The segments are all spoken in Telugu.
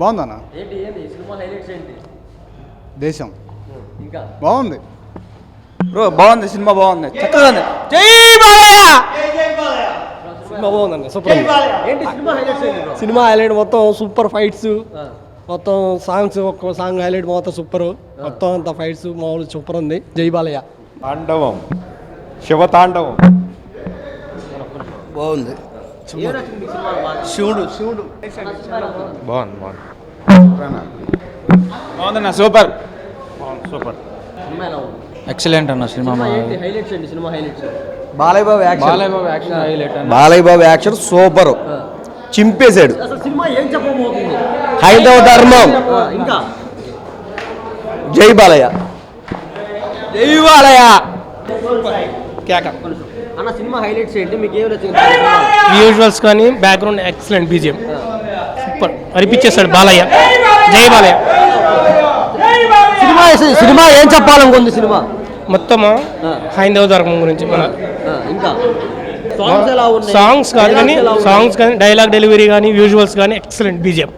బాగుందన్న? ఏంటి ఏంటి? సినిమా హైలైట్స్ ఏంటి? దేశం. ఇంకా? బాగుంది. బ్రో బాగుంది సినిమా బాగుంది. చక్కగా ఉంది జై బాలయ్య! సినిమా బాగుందండి సూపర్ సినిమా హైలైట్స్ ఏంటి బ్రో? సినిమా హైలైట్ మొత్తం సూపర్ ఫైట్స్ మొత్తం సాంగ్స్ ఒక్క సాంగ్ హైలైట్ మొత్తం సూపర్ మొత్తం అంత ఫైట్స్ మామూలు సూపర్ ఉంది. జై బాలయ్య. తాండవం. శివతాండవం బాగుంది. శివుడు. శివుడు? బాగుంది బాగుంది. బాగుందన్న సూపర్. సూపర్. ఎక్సలెంట్ అన్న cinema Balayya Babu action. Balayya Babu action highlight అన్న. Balayya Babu action super. చింపేశాడు. అసలు సినిమా ఏం చెప్పబోతుంది? హైందవ ధర్మం. జై బాలయ్య. జై బాలయ్య. కేక. అన్న సినిమా హైలైట్స్ ఏంటి? మీకు ఏం నచ్చింది సినిమా? విజువల్స్ కానీ బ్యాక్గ్రౌండ్ ఎక్సలెంట్ బీజిఎం సూపర్ అనిపించేస్తాడు బాలయ్య. జై బాలయ్య. సినిమా సినిమా ఏం చెప్పాలనుకుంది సినిమా? మొత్తం హైందవ ధర్మం గురించి మన ఇంకా? సాంగ్స్ ఎలా ఉన్నాయి? సాంగ్స్ కాదు కానీ? సాంగ్స్ కానీ డైలాగ్ డెలివరీ కానీ విజువల్స్ కానీ ఎక్సలెంట్ బీజిఎం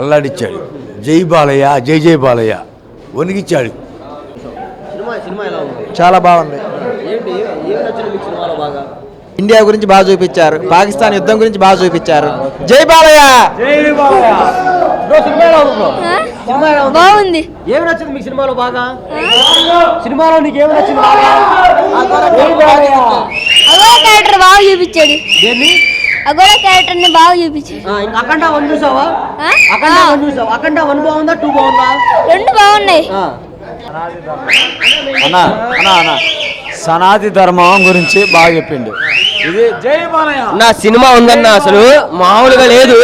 అల్లాడిచ్చాడు. జై బాలయ్య జై జై బాలయ్య. వణికిచ్చాడు. సినిమా సినిమా ఎలా ఉంది? చాలా బాగుంది. ఇండియా గురించి బాగా చూపించారు. పాకిస్తాన్ యుద్ధం గురించి బాగా చూపించారు. జై బాలయ్య! బాగుంది. ఏం నచ్చింది మీకు సినిమాలో బాగా? సినిమాలో నీకు ఏం నచ్చింది అగోడ క్యారెక్టర్ బాగా చూపించాడు. క్యారెక్టర్ని బాగా చూపించాడు. అఖండ వన్ చూసావా? అఖండ. వన్ చూసావా? అఖండ వన్ బాగుందా? టూ బాగుందా? రెండు బాగున్నాయి. ఆ. అన్నా అన్నా అన్నా. సనాతి ధర్మం గురించి బాగా చెప్పిండు. ఇది జై బాలయ్య. నా సినిమా ఉందన్న అసలు. మామూలుగా లేదు.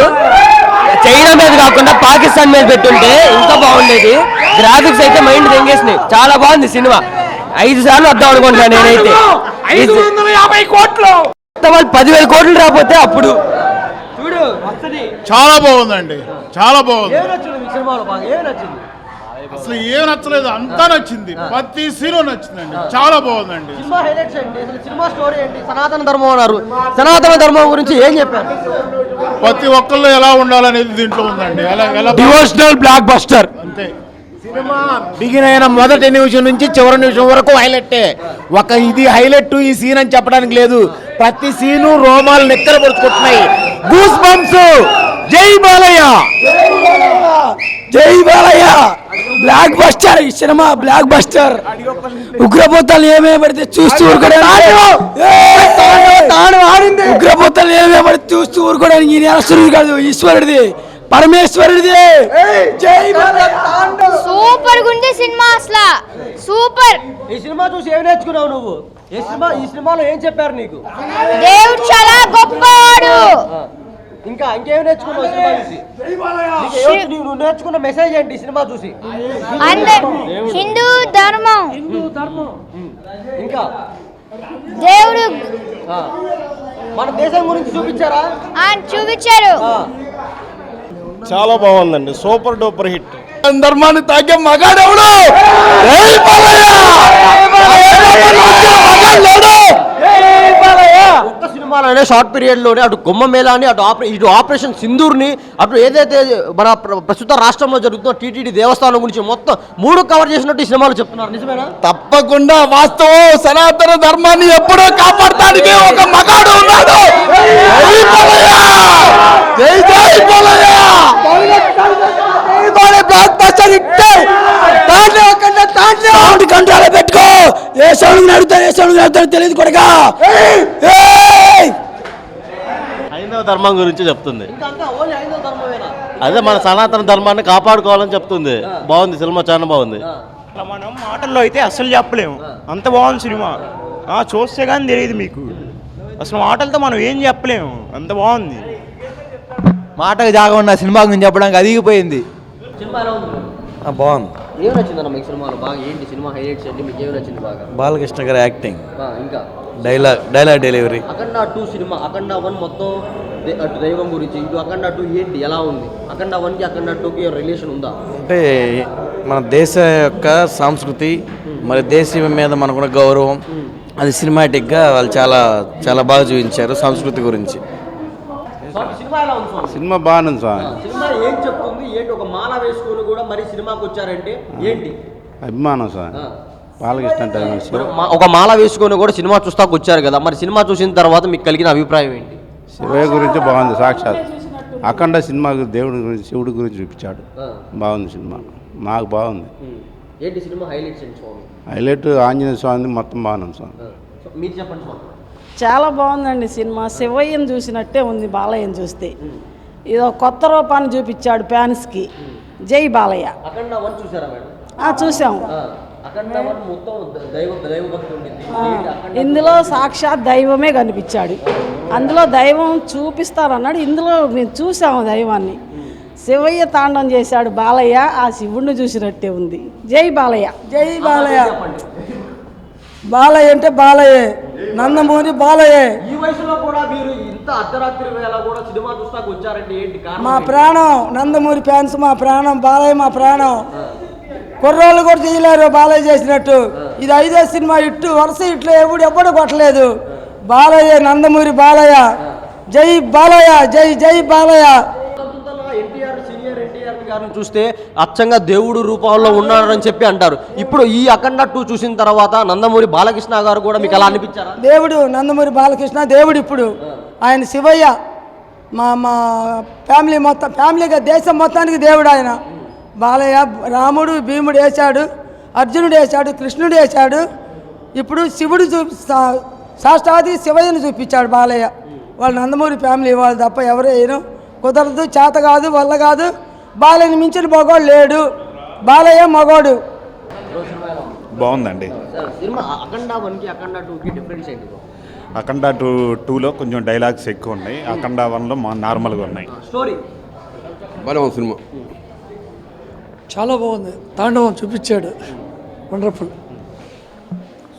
చైనా మీద కాకుండా పాకిస్తాన్ మీద పెట్టుంటే ఇంకా బాగుండేది. గ్రాఫిక్స్ అయితే మైండ్ తెంగేసినాయి చాలా బాగుంది సినిమా. ఐదు సార్లు వద్దాం అనుకుంటున్నాను నేనైతే. వాళ్ళు పదివేల కోట్లు రాకపోతే అప్పుడు చూడు చాలా బాగుందండి. చాలా బాగుంది. అసలు ఏం నచ్చలేదు అంతా నచ్చింది. ప్రతి సీను నచ్చిందండి. చాలా బాగుందండి. సినిమా హైలైట్స్ ఏంటి అసలు సినిమా స్టోరీ ఏంటి? సనాతన ధర్మం అన్నారు. సనాతన ధర్మం గురించి ఏం చెప్పారు? ప్రతి ఒక్కళ్ళు ఎలా ఉండాలనేది దీంట్లో ఉందండి. ఎలా ఎలా డివోషనల్ బ్లాక్ బస్టర్ అంతే. బిగిన్ అయిన మొదటి నిమిషం నుంచి చివరి నిమిషం వరకు హైలైట్ ఒక ఇది హైలైట్ ఈ సీన్ అని చెప్పడానికి లేదు. ప్రతి సీను రోమాలు నెక్కలు పడుచుకుంటున్నాయి. గూస్ బంప్స్ జై బాలయ్య. జై బాలయ్య. బ్లాక్ బస్టర్ ఈ సినిమా బ్లాక్ బస్టర్. ఉగ్రపోతాలు ఏమేమి పడితే చూస్తూ ఊరుకోవడానికి ఉగ్రపోతాలు ఏమేమి పడితే చూస్తూ ఊరుకోవడానికి ఈ నేరస్తుడు కాదు ఈశ్వరుడిది. పరమేశ్వరుడిది. జై బాలయ్య సూపర్ గుంది సినిమా అసలు. సూపర్. ఈ సినిమా చూసి ఏం నేర్చుకున్నావు నువ్వు? ఈ సినిమా ఈ సినిమాలో ఏం చెప్పారు నీకు? దేవుడు చాలా గొప్పవాడు. ఇంకా ఇంకేం నేర్చుకున్నావు సినిమా చూసి? నువ్వు నేర్చుకున్న మెసేజ్ ఏంటి సినిమా చూసి? హిందూ ధర్మం. ఇంకా? దేవుడు ఆ. మన దేశం గురించి చూపించారా? చూపించారు. ఆ. చాలా బాగుందండి. Super duper hit. ధర్మాన్ని తాగే మగాడెవడు? ఒక్క సినిమాలోనే షార్ట్ పీరియడ్లోనే అటు గుమ్మ మేళాని అటు ఆపరే ఇటు ఆపరేషన్ సింధూర్ని అటు ఏదైతే మన ప్ర- ప్రస్తుత రాష్ట్రంలో జరుగుతున్న టీటీడీ దేవస్థానం గురించి మొత్తం మూడు కవర్ చేసినట్టు ఈ సినిమాలో చెప్తున్నారు. నిజమేనా? తప్పకుండా వాస్తవం. సనాతన ధర్మాన్ని ఎప్పుడూ కాపాడటానికి ఒక మగాడు ఉన్నాడు. జై బాలయ్య! జై బ్లాక్ తాండ్లే ఒక్కటే తాండ్లే సౌండ్ కంట్రోల్ పెట్టుకో. ఏ సౌండ్ నడుతాడు ఏ సౌండ్ నడుతాడు తెలియదు కొడగా ఏయ్! హైందవ ధర్మం గురించి చెప్తుంది. అదే మన సనాతన ధర్మాన్ని కాపాడుకోవాలని చెప్తుంది. బాగుంది సినిమా చాలా బాగుంది. మనం మాటల్లో అయితే అస్సలు చెప్పలేము. అంత బాగుంది సినిమా. ఆ, చూస్తే కానీ తెలియదు మీకు. అసలు మాటలతో మనం ఏం చెప్పలేము. అంత బాగుంది. మాటకు జాగా ఉన్న సినిమా గురించి చెప్పడానికి అదిగిపోయింది. సినిమా ఎలా ఉంది? బాగుంది. ఏం నచ్చిందన్న మీకు సినిమాలో? బాగా ఏంటి సినిమా హైలైట్స్ ఏంటి? మీకు ఏం నచ్చింది బాగా? బాలకృష్ణ గారి యాక్టింగ్. ఇంకా? Dialogue dialogue delivery. Akhanda two cinema Akhanda one మొత్తం అటు దైవం గురించి ఇటు అఖండ టూ ఏంటి? ఎలా ఉంది? అఖండ వన్కి అఖండ టూకి రిలేషన్ ఉందా? అంటే మన దేశ యొక్క సంస్కృతి మరి దేశం మీద మనకున్న గౌరవం అది సినిమాటిక్గా వాళ్ళు చాలా చాలా బాగా చూపించారు సంస్కృతి గురించి. సినిమా బాగుంది స్వామి. సినిమా ఏం చెప్తుంది? ఏంటి? ఒక మాల వేసుకొని కూడా మరి సినిమాకి వచ్చారంటే ఏంటి? అభిమానం స్వామి. ఆ. బాలకృష్ణ ఒక మాల వేసుకొని కూడా సినిమా చూస్తాకు వచ్చారు కదా. మరి సినిమా చూసిన తర్వాత మీకు కలిగిన అభిప్రాయం ఏంటి? శివయ్య గురించి బాగుంది సాక్షాత్. అఖండ సినిమా దేవుడి గురించి శివుడి గురించి చూపించాడు. బాగుంది సినిమా. నాకు బాగుంది. ఏంటి సినిమా హైలైట్స్ హైలైట్ ఆంజనేయ స్వామి మొత్తం బాగుంది స్వామి. మీరు చెప్పండి స్వామి. చాలా బాగుందండి సినిమా. శివయ్యను చూసినట్టే ఉంది బాలయ్యను చూస్తే. ఇదో కొత్త రూపాన్ని చూపించాడు ఫ్యాన్స్కి జై బాలయ్య. చూసాం. ఇందులో సాక్షాత్ దైవమే కనిపించాడు. అందులో దైవం చూపిస్తారన్నాడు. ఇందులో మేము చూసాము దైవాన్ని. శివయ్య తాండం చేశాడు బాలయ్య ఆ శివుణ్ణి చూసినట్టే ఉంది. జై బాలయ్య. జై బాలయ్య. బాలయ్య అంటే బాలయ్యే. నందమూరి బాలయ్యే. ఈ వయసులో కూడా మీరు ఇంత అర్ధరాత్రి వేళ కూడా సినిమా చూస్తాకు వచ్చారంటే ఏంటి మా? ప్రాణం నందమూరి ఫ్యాన్స్ మా ప్రాణం బాలయ్య మా ప్రాణం. కుర్రోళ్ళు కూడా చేయలేరు బాలయ్య చేసినట్టు. ఇది ఐదో సినిమా ఇట్టు వరుస ఇట్లు ఎప్పుడు ఎప్పుడు కొట్టలేదు. బాలయ్య నందమూరి బాలయ్య. జై బాలయ్య జై జై బాలయ్య. గారిని చూస్తే అచ్చంగా దేవుడు రూపంలో ఉన్నాడని చెప్పి అంటారు. ఇప్పుడు ఈ అఖండ టూ చూసిన తర్వాత నందమూరి బాలకృష్ణ గారు కూడా మీకు అలా అనిపించారు? దేవుడు నందమూరి బాలకృష్ణ దేవుడు ఇప్పుడు ఆయన శివయ్య మా మా ఫ్యామిలీ మొత్తం ఫ్యామిలీగా దేశం మొత్తానికి దేవుడు ఆయన. బాలయ్య రాముడు భీముడు వేశాడు అర్జునుడు వేశాడు కృష్ణుడు వేశాడు. ఇప్పుడు శివుడు చూ సాష్టాది శివయ్యను చూపించాడు బాలయ్య. వాళ్ళ నందమూరి ఫ్యామిలీ వాళ్ళు తప్ప ఎవరు వేయను కుదరదు చేత కాదు వల్ల కాదు. బాలయ్యని మించిన మగోడు లేడు. బాలయ్య మగోడు బాగుందండి. అఖండ టూ టూలో కొంచెం డైలాగ్స్ ఎక్కువ ఉన్నాయి. అఖండ వన్లో మా నార్మల్గా ఉన్నాయి. స్టోరీ సినిమా. చాలా బాగుంది. తాండవం చూపించాడు. Wonderful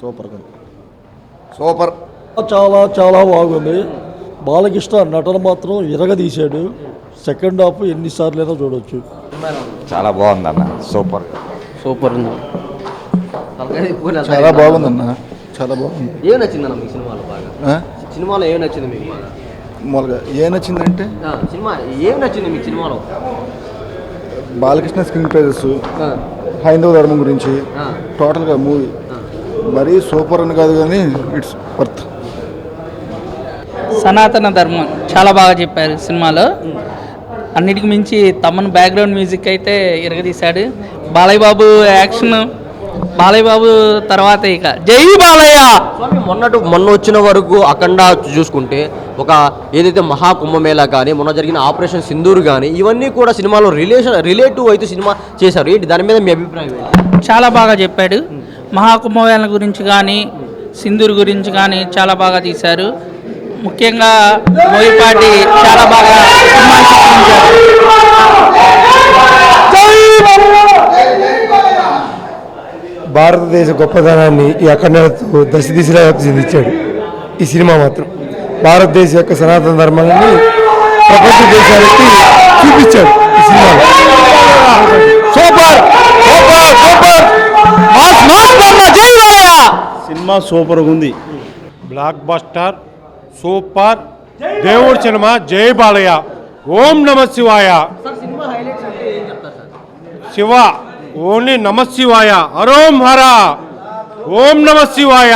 super super. చాలా చాలా బాగుంది. బాలకృష్ణ నటన మాత్రం ఇరగదీశాడు. సెకండ్ హాఫ్ ఎన్నిసార్లైనా చూడొచ్చు. చాలా బాగుంది అన్న సూపర్. సూపర్ ఉంది. చాలా బాగుందన్న. చాలా బాగుంది. ఏం నచ్చిందన్న మీకు సినిమాలో బాగా? సినిమాలో ఏం నచ్చింది మీకు బాగా? మొదలుగా ఏ నచ్చిందంటే? సినిమా ఏం నచ్చింది మీకు సినిమాలో? బాలకృష్ణ స్క్రీన్ ప్రైజెస్ హైందవ ధర్మం గురించి టోటల్గా మూవీ. మరీ సూపర్ అని కాదు కానీ ఇట్స్ వర్త్. సనాతన ధర్మం చాలా బాగా చెప్పారు సినిమాలో. అన్నిటికి మించి తమన్ బ్యాక్గ్రౌండ్ మ్యూజిక్ అయితే ఇరగదీశాడు బాలయ్య బాబు యాక్షన్ బాలయ్య బాబు తర్వాత ఇక జై బాలయ్య! మొన్నటి మొన్న వచ్చిన వరకు అఖండ చూసుకుంటే ఒక ఏదైతే మహా కుంభమేళా కానీ మొన్న జరిగిన ఆపరేషన్ సింధూర్ కానీ ఇవన్నీ కూడా సినిమాలో రిలేషన్ రిలేటివ్ అయితే సినిమా చేశారు. ఏంటి? దాని మీద మీ అభిప్రాయం చాలా బాగా చెప్పాడు. మహాకుంభమేళ గురించి కానీ సింధూర్ గురించి కానీ చాలా బాగా తీశారు. ముఖ్యంగా మోయిపాటి చాలా బాగా సినిమా భారతదేశ గొప్పతనాన్ని ఈ అఖండతో దశ దిశలా చెందించాడు ఈ సినిమా మాత్రం భారతదేశ యొక్క సనాతన ధర్మాన్ని ప్రపంచ దేశాలకి చూపించాడు ఈ సినిమాలో super! Super! Super! Mass mass బొమ్మ జై బాలయ్య సినిమా సూపర్ ఉంది. బ్లాక్ బస్టర్ సూపర్ దేవుడి సినిమా జై బాలయ్య ఓం నమ శివాయ సినిమా హైలైట్స్ అంటే ఏం చెప్తారు సార్ శివ ఓన్లీ నమ శివాయ హరోం హర ఓం నమ శివాయ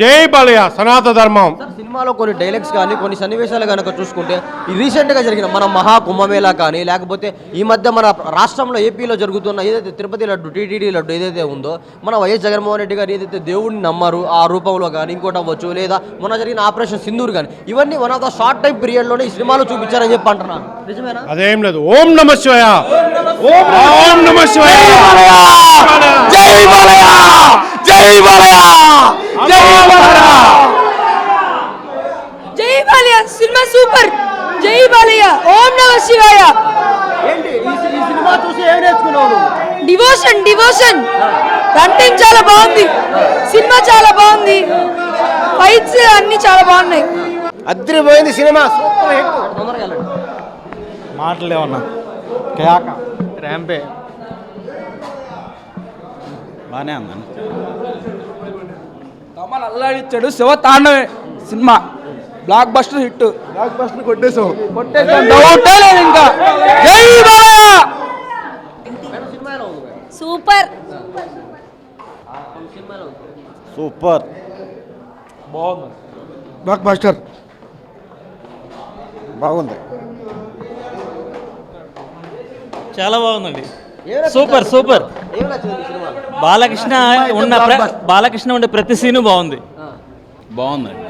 జై బాలయ్య సనాతన ధర్మం సార్ సినిమాలో కొన్ని డైలాగ్స్ కానీ కొన్ని సన్నివేశాలు కనుక చూసుకుంటే ఈ రీసెంట్గా జరిగిన మన మహా కుంభమేళా కానీ లేకపోతే ఈ మధ్య మన రాష్ట్రంలో ఏపీలో జరుగుతున్న ఏదైతే తిరుపతి లడ్డు టీటీడీ లడ్డు ఏదైతే ఉందో మన వైఎస్ జగన్మోహన్ రెడ్డి గారు ఏదైతే దేవుడిని నమ్మారు ఆ రూపంలో కానీ ఇంకోటి అవ్వచ్చు లేదా మొన్న జరిగిన ఆపరేషన్ సింధూర్ కానీ ఇవన్నీ one of the short time పీరియడ్లోనే ఈ సినిమాలో చూపించారని చెప్పి అంటున్నాను నిజమేనా? అదేం లేదు. ఓం నమ శివాయ. ఓం నమ శివాయ. జై బాలయ్య జై బాలయ్య జై బాలయ్య జై బాలయ్య సినిమా సూపర్. జై బాలయ్య ఓం నమ శివాయ. Devotion devotion. కంటెంట్ చాలా బాగుంది. సినిమా చాలా బాగుంది. ఫైట్స్ అన్ని చాలా బాగున్నాయి. అద్దరిపోయింది సినిమా. Super hit. మాటలేమన్నా. కేక ర్యాంపే. బాగానే ఉందండి అల్లాడిచ్చాడు శివ తాండవే cinema. Blockbuster hit. Block buster కొట్టేసాం డౌటే లేదు ఇంకా. జై Balayya! Super. Super. Blockbuster. బాగుంది. చాలా బాగుందండి. Super super. బాలకృష్ణ ఉన్న బాలకృష్ణ ఉండే ప్రతి సీను బాగుంది. బాగుందండి.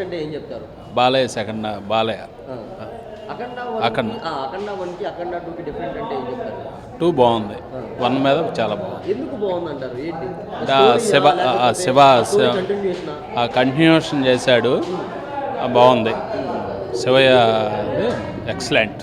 అంటే ఏం చెప్తారు? బాలయ్య సెకండ్ బాలయ్య. అఖండ అఖండ. ఆ, అఖండ వన్కి అఖండ టూకి డిఫరెంట్ అంటే ఏం చెప్తారు? టూ బాగుంది. వన్ మీద చాలా బాగుంది. ఎందుకు బాగుంది అంటారు ఏంటి ఆ శివ ఆ శివ కంటిన్యూషన్ ఆ? కంటిన్యూషన్ చేశాడు. బాగుంది. శివయ్య ఎక్సలెంట్